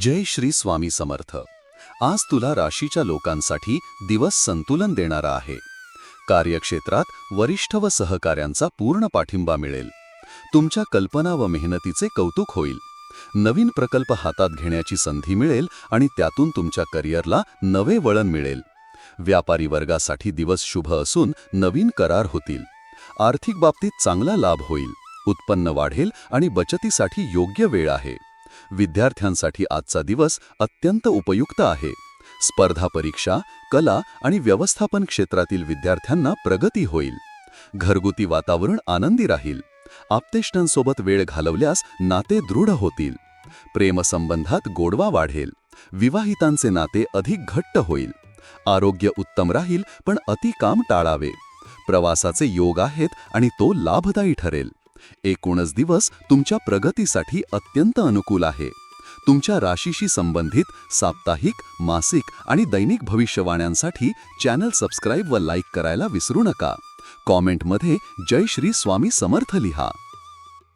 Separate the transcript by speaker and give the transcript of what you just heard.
Speaker 1: जय श्री स्वामी समर्थ. आज तुला राशीच्या लोकांसाठी दिवस संतुलन देणारा आहे. कार्यक्षेत्रात वरिष्ठ व सहकाऱ्यांचा पूर्ण पाठिंबा मिळेल. तुमच्या कल्पना व मेहनतीचे कौतुक होईल. नवीन प्रकल्प हातात घेण्याची संधी मिळेल आणि त्यातून तुमच्या करिअरला नवे वळण मिळेल. व्यापारी वर्गासाठी दिवस शुभ असून नवीन करार होतील. आर्थिक बाबतीत चांगला लाभ होईल. उत्पन्न वाढेल आणि बचतीसाठी योग्य वेळ आहे. विद्यार्थ्यांसाठी आजचा दिवस अत्यंत उपयुक्त आहे. स्पर्धा परीक्षा कला आणि व्यवस्थापन क्षेत्रातील विद्यार्थ्यांना प्रगती होईल. घरगुती वातावरण आनंदी राहील. आप्तेष्टांसोबत वेळ घालवल्यास नाते दृढ होतील. प्रेमसंबंधात गोडवा वाढेल. विवाहितांचे नाते अधिक घट्ट होईल. आरोग्य उत्तम राहील पण अतिकाम टाळावे. प्रवासाचे योग आहेत आणि तो लाभदायी ठरेल. एकूणच दिवस तुमच्या प्रगतीसाठी अत्यंत अनुकूल आहे. तुमच्या राशीशी संबंधित साप्ताहिक मासिक आणि दैनिक भविष्यवाण्यांसाठी चॅनल सबस्क्राईब व लाईक करायला विसरू नका. कॉमेंटमध्ये जय श्री स्वामी समर्थ लिहा.